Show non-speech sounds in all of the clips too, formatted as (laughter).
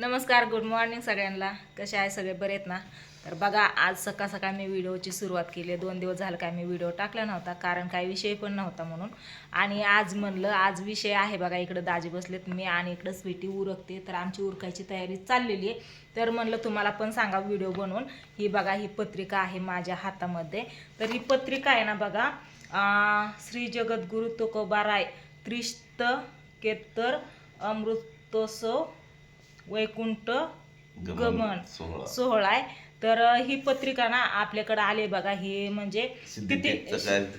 नमस्कार good morning सगळ्यांना. कसे आहे सगळे? बरे आहेत ना? तर बघा आज सकाळ सकाळ मी व्हिडिओची सुरुवात केली. आहे दोन दिवस झालं काय मी व्हिडिओ टाकला नव्हता कारण काही विषय पण नव्हता म्हणून. आणि आज म्हणलं आज विषय आहे बघा इकडं दाजी बसलेत मी आणि इकडं स्वीटी उरकते. तर आमची उरकायची तयारी चाललेली आहे. तर म्हणलं तुम्हाला पण सांगा व्हिडिओ बनवून. ही बघा ही पत्रिका आहे माझ्या हातामध्ये. तर ही पत्रिका आहे ना बघा श्री जगद्गुरु तुकोबाराय त्रिस्त केतर अमृतोत्सव वैकुंठ गमन सोहळा. आहे. तर ही पत्रिका ना आपल्याकडे आले बघा हे म्हणजे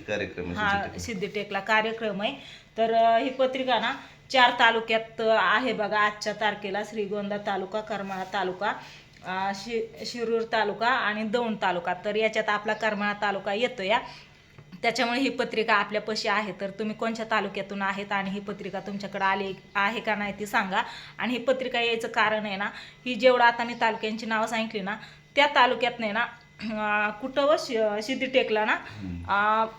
कार्यक्रम हा सिद्धटेक. सिद्धटेकला कार्यक्रम आहे. तर ही पत्रिका ना चार तालुक्यात आहे बघा आजच्या तारखेला श्रीगोंदा तालुका करमाळा तालुका शि शिरूर तालुका आणि दौंड तालुका. तर याच्यात आपला करमाळा तालुका येतो या त्याच्यामुळे ही पत्रिका आपल्यापाशी आहे. तर तुम्ही कोणत्या तालुक्यातून आहेत आणि ही पत्रिका तुमच्याकडे आली आहे का नाही ती सांगा. आणि ही पत्रिका यायचं कारण आहे ना ही जेवढं आता मी तालुक्यांची नावं सांगितली ना त्या तालुक्यात नाही ना कुठं व शि- सिद्धटेकला ना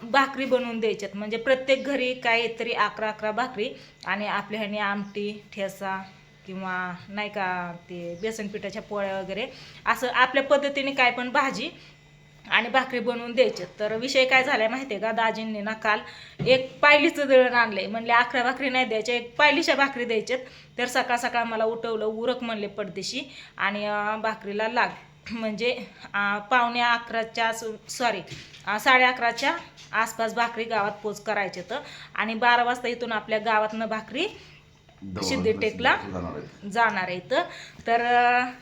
भाकरी बनवून द्यायच्यात. म्हणजे प्रत्येक घरी काहीतरी अकरा अकरा भाकरी आणि आपल्या ह्याने आमटी ठेसा किंवा नाही का ते बेसन पिठाच्या पोळ्या वगैरे असं आपल्या पद्धतीने काय पण भाजी आणि भाकरी बनवून द्यायचे तर विषय काय झालाय माहितीये का? दाजींनी ना काल एक पायलीचं दळण आणलंय. म्हणले अकरा भाकरी नाही द्यायच्या एक पायलीच्या भाकरी द्यायच्यात. तर सकाळ सकाळ मला उठवलं उरक म्हणले पडदेशी आणि भाकरीला लाग. म्हणजे पावणे अकराच्या सॉरी साडे अकराच्या आसपास भाकरी गावात पोच करायचे तर आणि बारा वाजता इथून आपल्या गावातनं भाकरी सिद्धटेकला जाणार आहे. जाणार आहे इथं. तर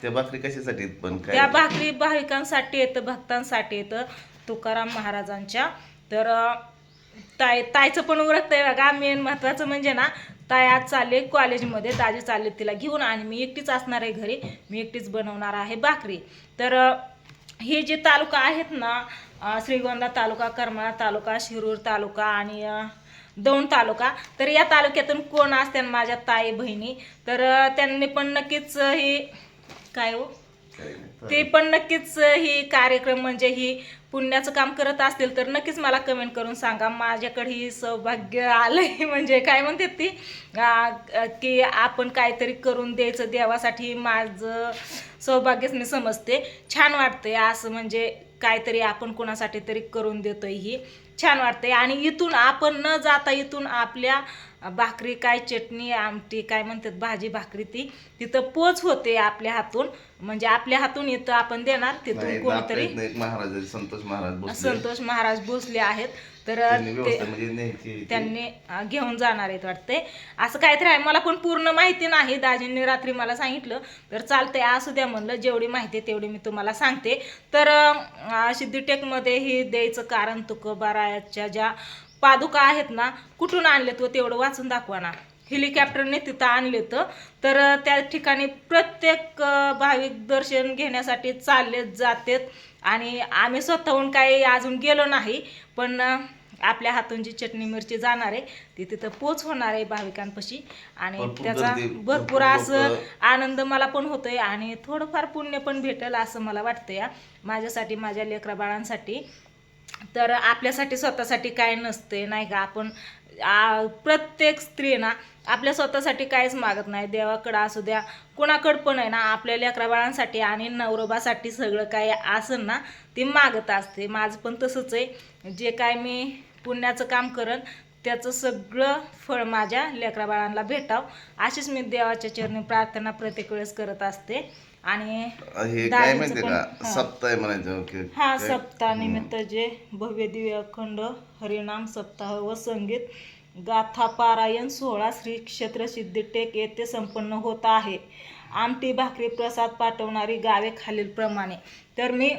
त्या भाकरी कशासाठी आहेत? पण त्या भाकरी भाविकांसाठी येतं भक्तांसाठी येतं तुकाराम महाराजांच्या. तर ताय तायचं पण उरकतंय बघा. मेन महत्त्वाचं म्हणजे ना ताय आज चालले कॉलेजमध्ये. दाजी चालले तिला घेऊन आणि मी एकटीच असणार आहे घरी. मी एकटीच बनवणार आहे भाकरी. तर हे जे तालुका आहेत ना श्रीगोंदा तालुका करमाळा तालुका शिरूर तालुका आणि दौंड तालुका. तर या तालुक्यातून कोण असते माझ्या ताई बहिणी? तर त्यांनी पण नक्कीच ही काय हो? ते पण नक्कीच ही कार्यक्रम म्हणजे ही पुण्याचं काम करत असतील तर नक्कीच मला कमेंट करून सांगा. माझ्याकडे ही सौभाग्य आलंय. (laughs) म्हणजे काय म्हणते ती? की आपण काहीतरी करून द्यायचं देवासाठी माझं सौभाग्यच मी समजते. छान वाटतंय असं म्हणजे काहीतरी आपण कोणासाठी तरी करून देतोय ही. छान वाटते आणि इथून आपण न जाता इथून आपल्या भाकरी काय चटणी आमटी काय म्हणतात भाजी भाकरी ती तिथं पोच होते आपल्या हातून. म्हणजे आपल्या हातून इथं आपण देणार तिथून कोणतरी. महाराज संतोष महाराज. संतोष महाराज भोसले आहेत. तर त्यांनी म्हणजे घेऊन जाणार आहेत वाटते असं काहीतरी आहे मला पण पूर्ण माहिती नाही. दाजींनी रात्री मला सांगितलं तर चालतंय असू द्या म्हणलं जेवढी माहिती तेवढी मी तुम्हाला सांगते. तर सिद्धटेकमध्ये ही द्यायचं कारण तुकोबारायाच्या ज्या पादुका आहेत ना कुठून आणलेत व तेवढं वाचून दाखवा ना. हेलिकॉप्टरने तिथं आणले तर त्या ठिकाणी प्रत्येक भाविक दर्शन घेण्यासाठी चाललेत जातेत. आणि आम्ही स्वतःहून काही अजून गेलो नाही पण आपल्या हातून जी चटणी मिरची जाणार आहे ती तिथं पोच होणार आहे भाविकांपाशी. आणि त्याचा भरपूर असं आनंद मला पण होतोय आणि थोडंफार पुण्य पण भेटेल असं मला वाटतं या माझ्यासाठी माझ्या लेकरा बाळांसाठी. तर आपल्यासाठी स्वतःसाठी काय नसते नाही का? आपण प्रत्येक स्त्री ना आपल्या स्वतःसाठी काहीच मागत नाही. देवाकडं असू द्या कोणाकडं पण आहे ना आपल्या लेकरा बाळांसाठी आणि नवरोबासाठी सगळं काही असं ना ते मागत असते. माझं पण तसंच आहे. जे काय मी पुण्याचं काम करन त्याचं सगळं फळ माझ्या लेकरा बाळांना भेटावं. अशीच मी देवाच्या चरणी प्रार्थना प्रत्येक वेळेस करत असते. आणि हे काय का. सप्ताह म्हणायचं की हा सप्ताह निमित्त जे भव्य दिव्य अखंड हरिनाम सप्ताह व संगीत गाथा पारायण सोहळा श्री क्षेत्र सिद्धटेक येथे संपन्न होत आहे. आमटी भाकरी प्रसाद पाठवणारी गावे खालीलप्रमाणे. तर मी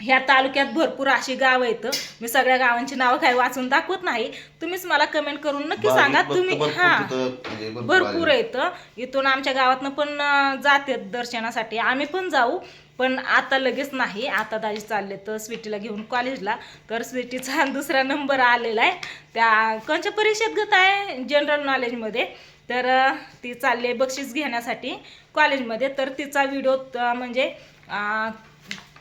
ह्या तालुक्यात भरपूर अशी गावं आहेत. मी सगळ्या गावांची नावं काही वाचून दाखवत नाही. तुम्हीच मला कमेंट करून नक्की सांगा. तुम्ही हा म्हणजे भरपूर. येतं इथून आमच्या गावातनं पण अं, जातात दर्शनासाठी. आम्ही पण जाऊ पण आता लगेच नाही. आता दाजी चालले तर स्वीटीला घेऊन कॉलेजला. तर स्वीटीचा (laughs) दुसरा नंबर आलेला आहे. त्या कोणत्या परीक्षेत गत आहे जनरल नॉलेजमध्ये तर ती चालली आहे बक्षीस घेण्यासाठी कॉलेजमध्ये. तर तिचा व्हिडिओ म्हणजे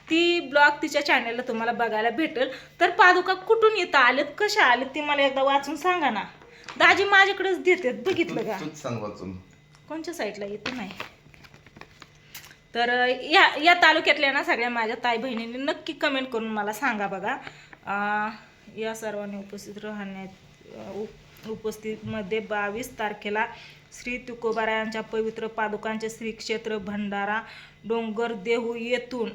ती ब्लॉग तिच्या चॅनलला तुम्हाला बघायला भेटेल. तर पादुका कुठून येतं आलेत? कशा आलेत? ती मला एकदा वाचून सांगा ना. दाजी माझ्याकडेच देतात बघितलं का? तूच सांग वाचून. कोणत्या साईडला येते नाही. तर या या तालुक्यातल्या ना सगळ्या माझ्या ताई बहिणींनी नक्की कमेंट करून मला सांगा बघा. अं, या सर्वांनी उपस्थित राहण्यात उपस्थितमध्ये बावीस तारखेला श्री तुकोबारायांच्या पवित्र पादुकांचे श्री क्षेत्र भंडारा डोंगर देहू येथून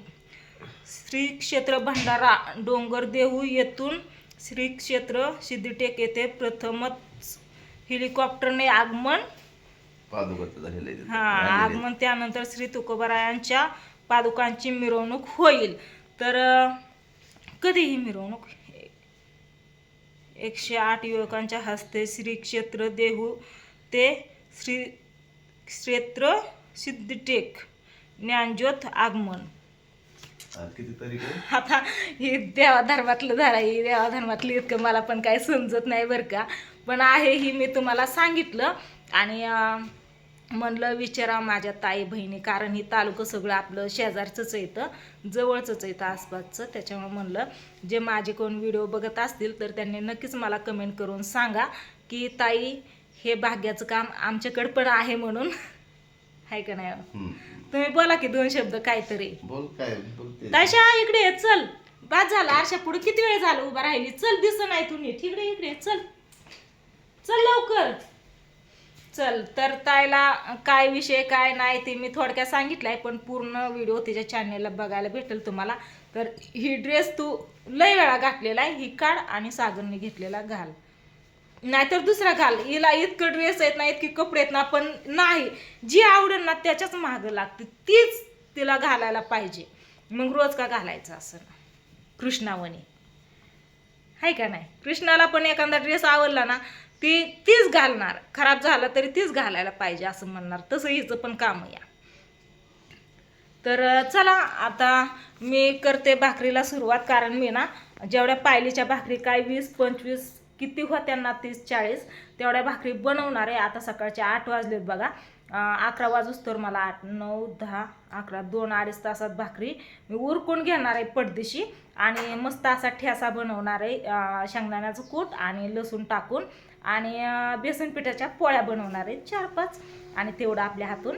श्री क्षेत्र भंडारा डोंगर देहू येथून श्री क्षेत्र सिद्धटेक येथे प्रथमच हेलिकॉप्टरने आगमन. हा. आगमन त्यानंतर श्री तुकोबारायांच्या पादुकांची मिरवणूक होईल तर अं, कधी ही मिरवणूक एकशे आठ युवकांच्या हस्ते श्री क्षेत्र देहू ते श्री क्षेत्र सिद्धटेक ज्ञानज्योत आगमन आता हे देवाधर्मातलं झालं ही देवाधर्मातलं इतकं मला पण काही समजत नाही बरं का. पण आहे ही मी तुम्हाला सांगितलं आणि म्हणलं विचारा माझ्या ताई बहिणी कारण ही तालुकं सगळं आपलं शेजारचंच येतं जवळचंच येतं आसपासचं. त्याच्यामुळे म्हणलं जे माझे कोण व्हिडिओ बघत असतील तर त्यांनी नक्कीच मला कमेंट करून सांगा की ताई हे भाग्याचं काम आमच्याकडं पण आहे म्हणून. (laughs) आहे का नाही. तुम्ही बोला की दोन शब्द काहीतरी. बोल काय बोलते. ताशा इकडे ये, चल. बाद झाला आरशा पुढे किती वेळ झाला उभा राहिली? चल दिस नाही तू नीट इकडे इकडे ये, चल. चल लवकर. चल तर ताईला काय विषय काय नाही ते मी थोडक्यात सांगितलंय पण पूर्ण व्हिडिओ तिच्या चॅनेलला बघायला भेटेल तुम्हाला. तर ही ड्रेस तू लय वेळा घातलेला आहे ही काढ आणि सागरने घेतलेला घाल. नाहीतर दुसरा घाल. हिला इतकं ड्रेस आहेत ना इतके कपडे आहेत ना पण नाही. जी आवडेल ना त्याच्याच मागं लागते. तीच तिला घालायला पाहिजे. मग रोज का घालायचं असं? कृष्णावणी. आहे का नाही? कृष्णाला पण एखादा ड्रेस आवडला ना ती तीच घालणार. खराब झाला तरी तीच घालायला पाहिजे असं म्हणणार. तसं हिचं पण काम या. तर चला आता मी करते भाकरीला सुरुवात. कारण मी ना जेवढ्या पायलीच्या भाकरी काय वीस पंचवीस किती होत्या ना तीस चाळीस तेवढ्या भाकरी बनवणार आहे. आता सकाळचे आठ वाजलेत बघा. अकरा वाजूस तर मला आठ नऊ दहा अकरा दोन अडीच तासात भाकरी मी उरकून घेणार आहे पडदिशी. आणि मस्त असा ठेसा बनवणार आहे शेंगदाण्याचं कूट आणि लसूण टाकून. आणि बेसन पिठाच्या पोळ्या बनवणार आहे. चार पाच. आणि तेवढं आपल्या हातून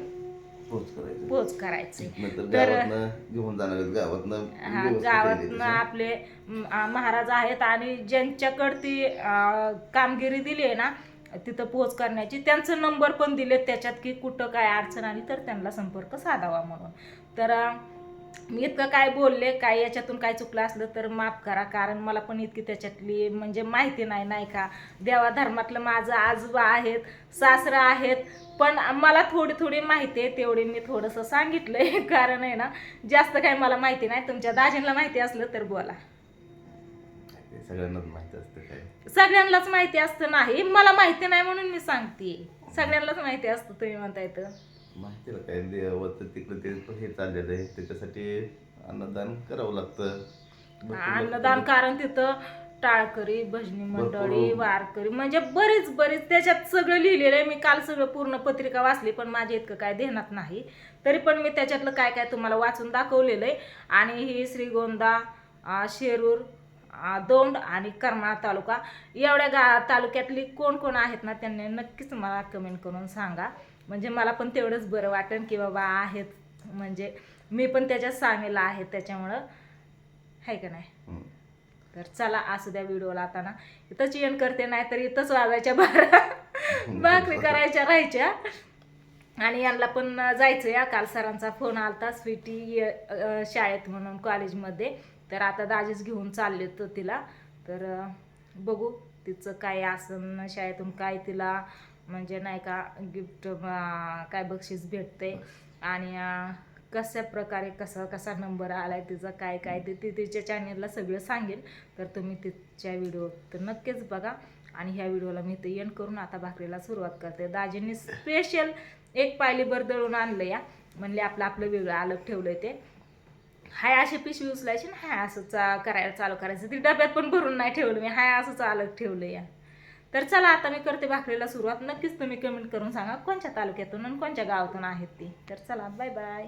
पोच करायचं. पोच करायचे नंतर तर- गावातनं घेऊन जाणार आहेत. गावातनं हा व्यवस्थित गावात केलेली ना आहे. आपले म, आ, महाराज आहेत आणि ज्यांच्याकडे ती आ, कामगिरी दिली आहे ना तिथं पोच करण्याची त्यांचं नंबर पण दिले त्याच्यात की कुठं काय अडचण आली तर त्यांना संपर्क साधावा म्हणून. तर आ, मी इतकं काय बोलले काय याच्यातून काय चुकलं असलं तर माफ करा कारण मला पण इतकी त्याच्यातली म्हणजे माहिती नाही नाही का? देवा धर्मातलं माझं आजोबा आहेत सासरं आहेत पण मला थोडी थोडी माहिती आहे तेवढी मी थोडंसं सांगितलंय. (laughs) कारण आहे ना जास्त काही मला माहिती नाही तुमच्या दाजींना माहिती असलं तर बोला. सगळ्यांनाच माहिती असतं सगळ्यांनाच माहिती असतं नाही मला माहिती नाही म्हणून मी सांगते. सगळ्यांनाच माहिती असतं तुम्ही म्हणता येतं माहिती आहे काय देवाचं तिकडे ते हे चाललेलं आहे. त्याच्यासाठी अन्नदान करावं लागतं. अन्नदान कारण तिथं टाळकरी भजनी मंडळी. वारकरी म्हणजे बरीच बरीच त्याच्यात सगळं लिहिलेलं आहे. मी काल सगळं पूर्ण पत्रिका वाचली पण माझ्या इतकं काय ध्यानात नाही. तरी पण मी त्याच्यातलं काय काय तुम्हाला वाचून दाखवलेलं आहे. आणि ही श्रीगोंदा शिरूर दौंड आणि करमाळा तालुका एवढ्या गा तालुक्यातली कोण कोण आहेत ना त्यांनी नक्कीच मला कमेंट करून सांगा. म्हणजे मला पण तेवढंच बरं वाटेल की बाबा आहेत. म्हणजे मी पण त्याच्यात सामील आहे त्याच्यामुळं. आहे का नाही. तर चला असू द्या व्हिडिओला आता ना. इथंच एंड करते नाही तर इथंच वाजायच्या बारा. (laughs) भाकरी करायच्या राहायच्या. आणि यांना पण जायचं या काल सरांचा फोन आलता स्वीटी शाळेत म्हणून कॉलेजमध्ये तर आता दाजीच घेऊन चालले तर तिला. तर बघू तिचं काय असं शाळेतून काय तिला म्हणजे नाही का गिफ्ट काय बक्षीस भेटते आणि कशा प्रकारे कसा कसा नंबर आलाय तिचा काय काय ते ती तिच्या चॅनेलला सगळं सांगेल. तर तुम्ही तिच्या व्हिडिओ तर नक्कीच बघा. आणि ह्या व्हिडिओला मी ते एंड करून आता भाकरीला सुरुवात करते. दाजींनी स्पेशल एक पायलीभर दळून आणलं या. म्हणले आपलं आपलं वेगळं अलग ठेवलंय ते. हाय अशी पिशवी उचलायची ना हाय असं चा करायला चालू करायचं. ती डब्यात पण भरून नाही ठेवलं मी. हाय असं अलग ठेवलं या. तर चला आता मी करते भाकरीला सुरुवात. नक्कीच तुम्ही कमेंट करून सांगा कोणत्या तालुक्यातून आणि कोणत्या गावातून आहेत ती. तर चला बाय बाय